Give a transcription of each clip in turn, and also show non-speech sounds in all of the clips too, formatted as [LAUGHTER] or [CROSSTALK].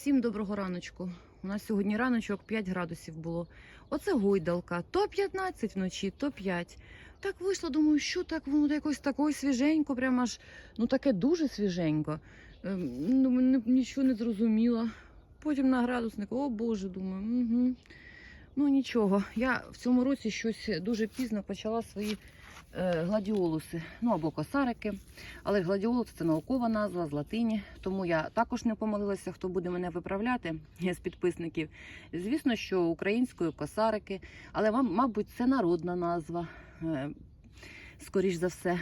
Всім доброго раночку. У нас сьогодні раночок 5 градусів було. Оце гойдалка. То 15 вночі, то 5. Так вийшло, думаю, що так воно якось такою свіженько, прямо аж ну таке дуже свіженько. Ем, Ну, нічого не зрозуміла. Потім на градусник, о Боже, думаю, угу. ну нічого. Я в цьому році щось дуже пізно почала свої гладіолуси, ну або косарики. Але гладіолус це наукова назва з латині, тому я також не помилилася, хто буде мене виправляти з підписників. Звісно, що українською косарики, але ма- мабуть, це народна назва. е, Скоріш за все.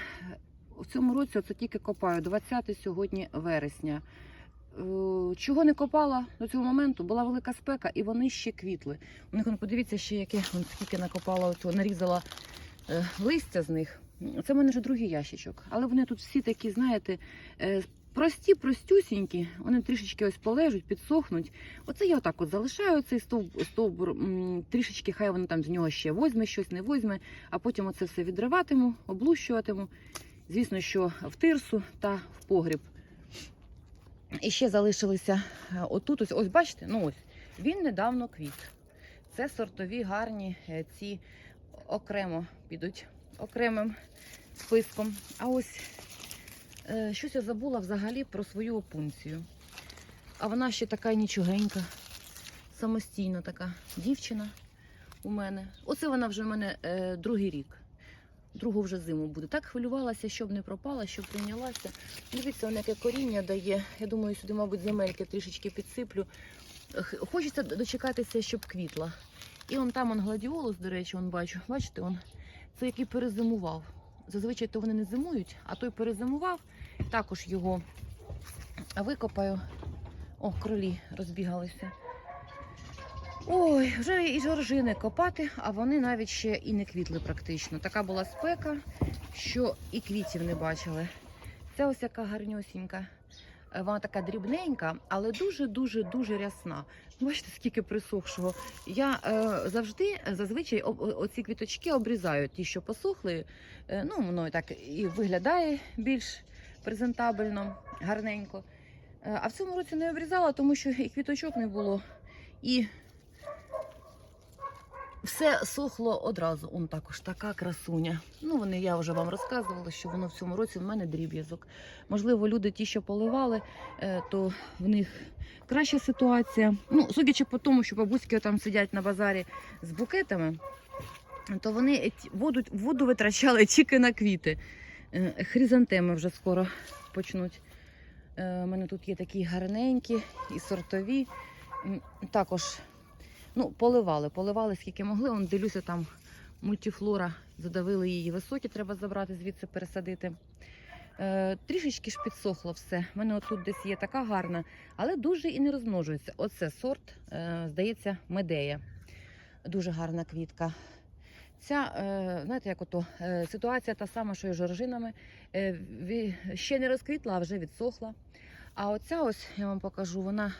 У цьому році це тільки копаю 20 сьогодні вересня. Е, Чого не копала до цього моменту? Була велика спека, і вони ще квітли. У них подивіться, ще яке скільки накопала, ото, нарізала е, листя з них. Це в мене вже другий ящичок. Але вони тут всі такі, знаєте, е, прості, простюсінькі. Вони трішечки ось полежуть, підсохнуть. Оце я отак от залишаю цей стовб, стовбур, трішечки, хай воно там з нього ще возьме, щось не возьме, а потім оце все відриватиму, облущуватиму. Звісно, що в тирсу та в погріб. І ще залишилися е, отут, ось, ось бачите, ну ось, він недавно квіт. Це сортові гарні е, ці окремо підуть окремим списком. А ось е, щось я забула взагалі про свою опунцію. А вона ще така нічогенька, самостійна така дівчина у мене. Оце вона вже в мене е, другий рік. Другу вже зиму буде. Так хвилювалася, щоб не пропала, щоб прийнялася. Дивіться, вона яке коріння дає. Я думаю, сюди, мабуть, земельки трішечки підсиплю. Хочеться дочекатися, щоб квітла. І он там он гладіолус, до речі, он бачу. Бачите, он це який перезимував. Зазвичай то вони не зимують, а той перезимував. Також його викопаю. О, кролі розбігалися. Ой, вже і жоржини копати, а вони навіть ще і не квітли практично. Така була спека, що і квітів не бачили. Це ось яка гарнюсінька. Е, Вона така дрібненька, але дуже-дуже дуже рясна. Бачите, скільки присохшого. Я е, завжди зазвичай оці квіточки обрізаю, ті, що посохли. Е, ну, воно так і виглядає більш презентабельно, гарненько. Е, а в цьому році не обрізала, тому що і квіточок не було, і все сохло одразу. Он також така красуня. Ну, вони я вже вам розказувала, що воно в цьому році в мене дріб'язок. Можливо, люди ті, що поливали, е, то в них краща ситуація. Ну, судячи по тому, що бабуськи там сидять на базарі з букетами, то вони воду, воду витрачали тільки на квіти. Е, Хризантеми вже скоро почнуть. Е, У мене тут є такі гарненькі і сортові. Також ну, поливали, поливали скільки могли. Он дивлюся, там мультифлора задавили її високі, треба забрати, звідси пересадити. Е, трішечки ж підсохло все. У мене отут десь є така гарна, але дуже і не розмножується. Оце сорт, е, здається, медея. Дуже гарна квітка. Ця, е, знаєте, як ото е, ситуація та сама, що і з жоржинами. Е, ще не розквітла, а вже відсохла. А оця ось я вам покажу, вона,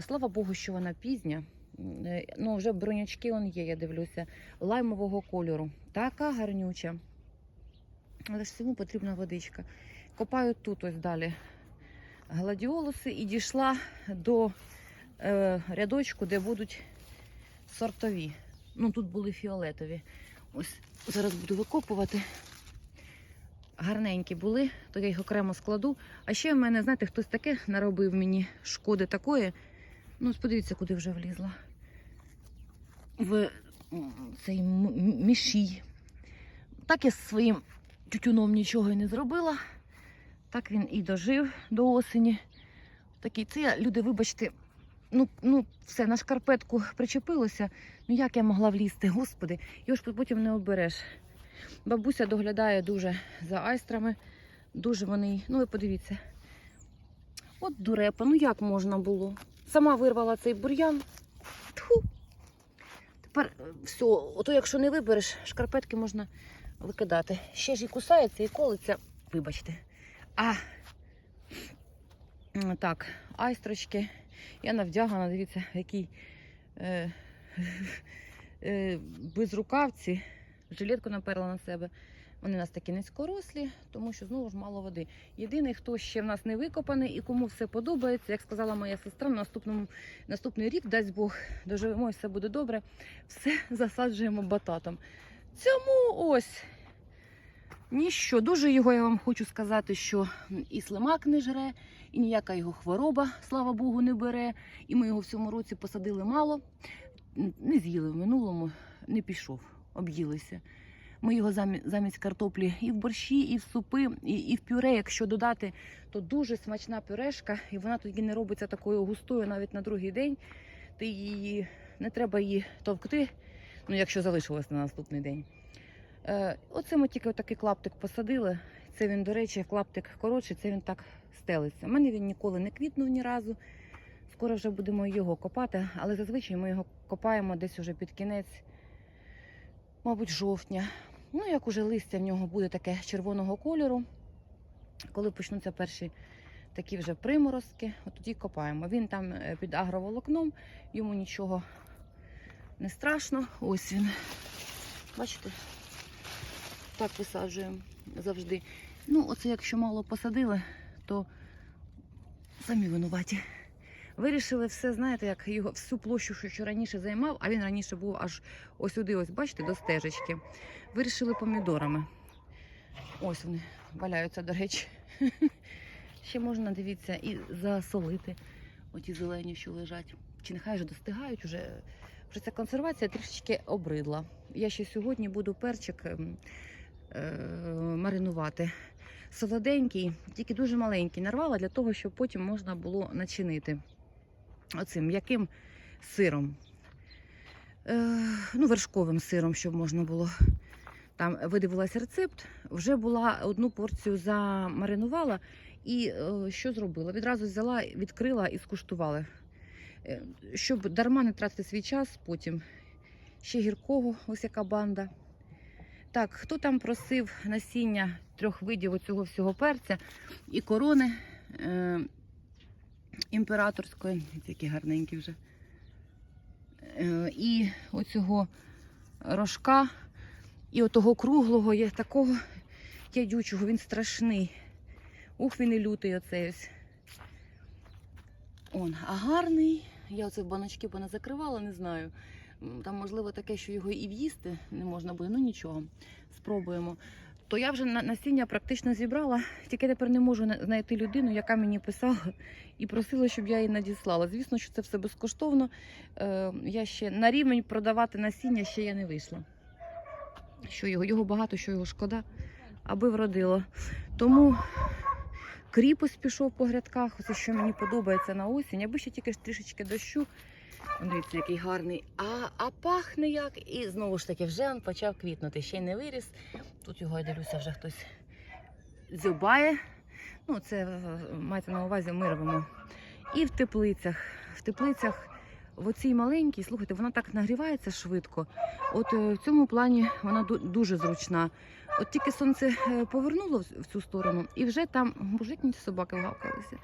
слава Богу, що вона пізня. Е, Ну, вже бронячки он є, я дивлюся, лаймового кольору. Така гарнюча. Але ж всьому потрібна водичка. Копаю тут ось далі гладіолуси і дійшла до е, рядочку, де будуть сортові. Ну, тут були фіолетові. Ось зараз буду викопувати. Гарненькі були, то я їх окремо складу. А ще в мене, знаєте, хтось таке наробив мені шкоди такої. Ну, подивіться, куди вже влізла. В цей мішій. Так я з своїм тютюном нічого і не зробила. Так він і дожив до осені. Такий це люди, вибачте, ну, ну все, на шкарпетку причепилося. Ну як я могла влізти, господи, його ж потім не обереш. Бабуся доглядає дуже за айстрами. Дуже вони. Ну, ви подивіться. От дурепа, ну як можна було? Сама вирвала цей бур'ян. Тьфу. Тепер е, все, ото якщо не вибереш, шкарпетки можна викидати. Ще ж і кусається, і колиться. Вибачте. А. Так, айстрочки. Я навдягана, дивіться, який е, [LAUGHS] е, безрукавці. Жилетку наперла на себе. Вони у нас такі низькорослі, тому що знову ж мало води. Єдиний, хто ще в нас не викопаний і кому все подобається, як сказала моя сестра, на наступному наступний рік, дасть Бог, доживемо і все буде добре. Все [LAUGHS] засаджуємо бататом. Цьому ось ніщо. Дуже його я вам хочу сказати, що і слимак не жре, і ніяка його хвороба, слава Богу, не бере. І ми його в цьому році посадили мало. Не з'їли в минулому, не пішов, об'їлися. Ми його замість картоплі і в борщі, і в супи, і, і в пюре, якщо додати, то дуже смачна пюрешка, і вона тоді не робиться такою густою навіть на другий день. Ти її не треба її товкти, ну якщо залишилось на наступний день. Е, оце ми тільки такий клаптик посадили. Це він, до речі, клаптик коротший, це він так стелиться. У мене він ніколи не квітнув ні разу. Скоро вже будемо його копати, але зазвичай ми його копаємо десь уже під кінець, мабуть, жовтня. Ну, як уже листя в нього буде таке червоного кольору. Коли почнуться перші такі вже приморозки, от тоді копаємо. Він там е, під агроволокном, йому нічого не страшно. Ось він. Бачите? Так висаджуємо завжди. Ну, оце якщо мало посадили, то самі винуваті. Вирішили все, знаєте, як його всю площу, що, що раніше займав, а він раніше був аж ось сюди, ось бачите, до стежечки. Вирішили помідорами. Ось вони валяються, до речі. [LAUGHS] Ще можна, дивіться, і засолити оті зелені, що лежать. Чи нехай вже достигають, вже, вже ця консервація трішечки обридла. Я ще сьогодні буду перчик ем, е, маринувати. Солоденький, тільки дуже маленький нарвала для того, щоб потім можна було начинити оцим м'яким сиром. Е, ну, вершковим сиром, щоб можна було. Там видивилась рецепт, вже була одну порцію замаринувала. І е, що зробила? Відразу взяла, відкрила і скуштувала. Е, щоб дарма не тратити свій час потім. Ще гіркого, ось яка банда. Так, хто там просив насіння трьох видів оцього всього перця і корони е, імператорської, які гарненькі вже. Е, і оцього рожка, і отого круглого є такого дядючого, він страшний. Ух, він і лютий оцей ось. Он, а гарний. Я оце в баночки поназакривала, не знаю. Там, можливо, таке, що його і в'їсти не можна буде, ну нічого, спробуємо. То я вже насіння практично зібрала, тільки тепер не можу на- знайти людину, яка мені писала і просила, щоб я її надіслала. Звісно, що це все безкоштовно. Е, я ще на рівень продавати насіння ще я не вийшла. Що його, його багато, що його шкода, аби вродило. Тому кріпос пішов по грядках. Оце що мені подобається на осінь. Аби ще тільки ж трішечки дощу. Дивіться, який гарний. А, а пахне як. І знову ж таки, вже він почав квітнути. Ще й не виріс. Тут його, я дивлюся, вже хтось дзюбає. Ну, це е, мається на увазі, ми робимо. І в теплицях. В теплицях в оцій маленькій, слухайте, вона так нагрівається швидко. От е, в цьому плані вона дуже зручна. От тільки сонце е, повернуло в цю сторону, і вже там, боже, собаки вгавкалися.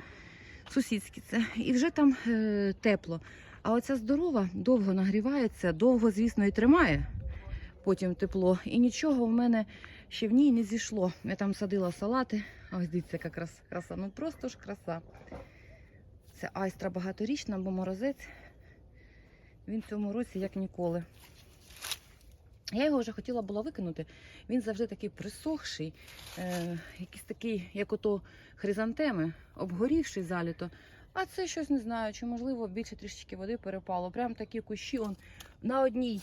Сусідські це, і вже там е, тепло. А оця здорова довго нагрівається, довго, звісно, і тримає потім тепло. І нічого в мене ще в ній не зійшло. Я там садила салати. Ось дивіться, яка крас- краса. Ну просто ж краса. Це айстра багаторічна, бо морозець. Він в цьому році як ніколи. Я його вже хотіла була викинути. Він завжди такий присохший, е, якийсь такий, як ото хризантеми, обгорівший заліто. А це щось не знаю, чи можливо більше трішечки води перепало. Прям такі кущі он на одній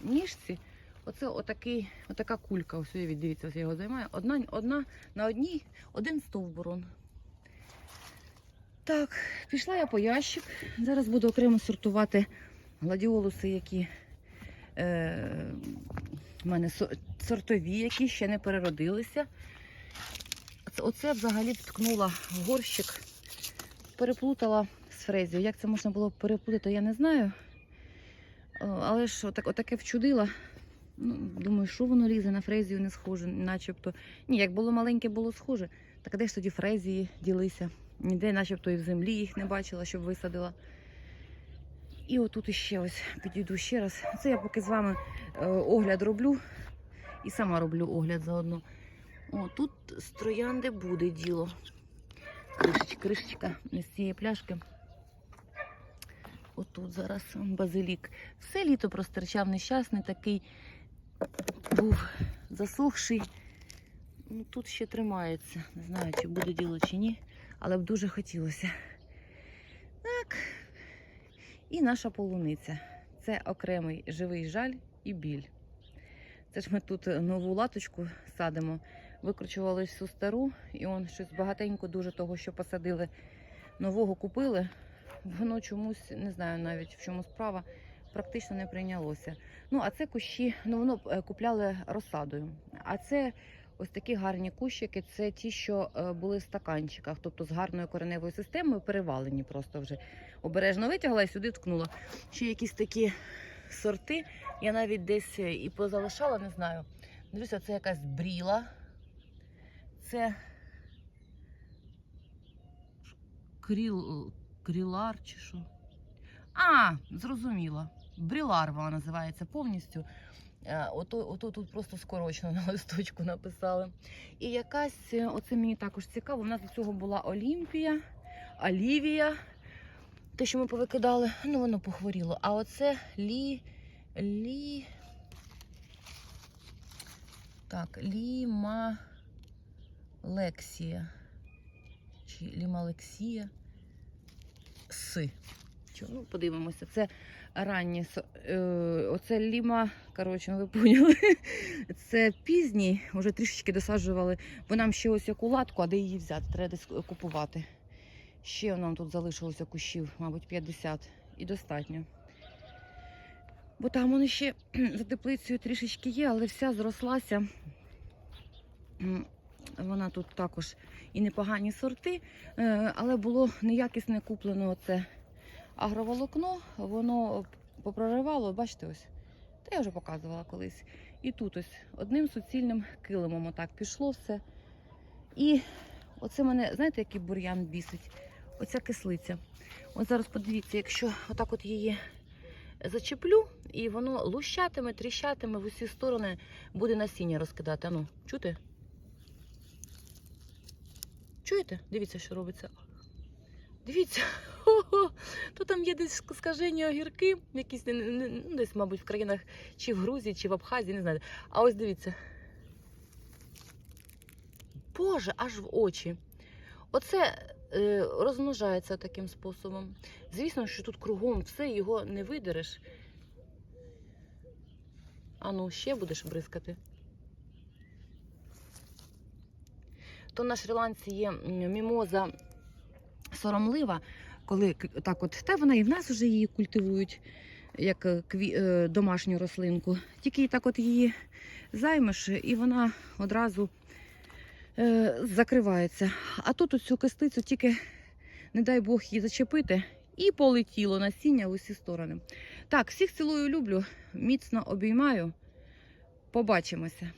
ніжці. Оце отакий, отака кулька. Ось уявіть, дивіться, ось я його займаю. Одна, одна на одній, один стовбур. он. Так, пішла я по ящик. Зараз буду окремо сортувати гладіолуси, які е, в мене сортові, які ще не переродилися. Оце взагалі вткнула в горщик, переплутала з фрезією. Як це можна було переплутати, я не знаю. Але ж отак, отаке вчудила. Ну, думаю, що воно лізе на фрезію не схоже, начебто. Ні, як було маленьке, було схоже. Так де ж тоді фрезії ділися? Ніде, начебто, і в землі їх не бачила, щоб висадила. І отут іще ось підійду ще раз. Це я поки з вами е, огляд роблю І сама роблю огляд заодно. О, тут з троянди буде діло. Кришечка, кришечка не з цієї пляшки. Отут зараз базилік. Все літо простирчав нещасний, такий був засохший. Ну, тут ще тримається. Не знаю, чи буде діло, чи ні, але б дуже хотілося. Так. І наша полуниця. Це окремий живий жаль і біль. Це ж ми тут нову латочку садимо, викручували всю стару, і он щось багатенько дуже того, що посадили, нового купили. Воно чомусь, не знаю навіть в чому справа, практично не прийнялося. Ну, а це кущі, ну воно е, купляли розсадою. А це ось такі гарні кущики, це ті, що е, були в стаканчиках, тобто з гарною кореневою системою, перевалені просто вже. Обережно витягла і сюди ткнула. Ще якісь такі сорти. Я навіть десь е, і позалишала, не знаю. Дивіться, це якась бріла. Це кріл, крілар чи що. А, зрозуміла. Брілар вона називається повністю. Е, Ото, ото тут просто скорочено на листочку написали. І якась, е, оце мені також цікаво, у нас до цього була Олімпія, Олівія. Те, що ми повикидали, ну воно похворіло. А оце лі. Лі. Так, Ліма Лексія. Чи Лімалексія. Си. Ну, подивимося. Це ранні. Е, оце ліма, коротше, ну, ви поняли. [LAUGHS] Це пізній, вже трішечки досаджували. Бо нам ще ось яку латку, а де її взяти? Треба десь купувати. Ще нам тут залишилося кущів, мабуть, 50 і достатньо. Бо там вони ще [CLEARS THROAT] за теплицею трішечки є, але вся зрослася. Вона тут також і непогані сорти, е, але було неякісне куплено оце агроволокно, воно попроривало, бачите ось. Та я вже показувала колись. І тут ось одним суцільним килимом отак пішло все. І оце мене, знаєте, який бур'ян бісить? Оця кислиця. От зараз подивіться, якщо отак от її зачеплю, і воно лущатиме, тріщатиме в усі сторони, буде насіння розкидати. Ану, чути? Чуєте? Дивіться, що робиться. Дивіться, Хо-хо. [LAUGHS] то там є десь скажені огірки, якісь ну, десь, мабуть, в країнах чи в Грузії, чи в Абхазії, не знаю. А ось дивіться. Боже, аж в очі. Оце е, розмножається таким способом. Звісно, що тут кругом все, його не видереш. А ну, ще будеш бризкати. То на Шрі-Ланці є мімоза соромлива, коли так от, та вона і в нас вже її культивують як е, кві, е, домашню рослинку. Тільки так от її займеш, і вона одразу е, закривається. А тут цю кистицю тільки, не дай Бог, її зачепити, і полетіло насіння в усі сторони. Так, всіх цілую люблю, міцно обіймаю. Побачимося.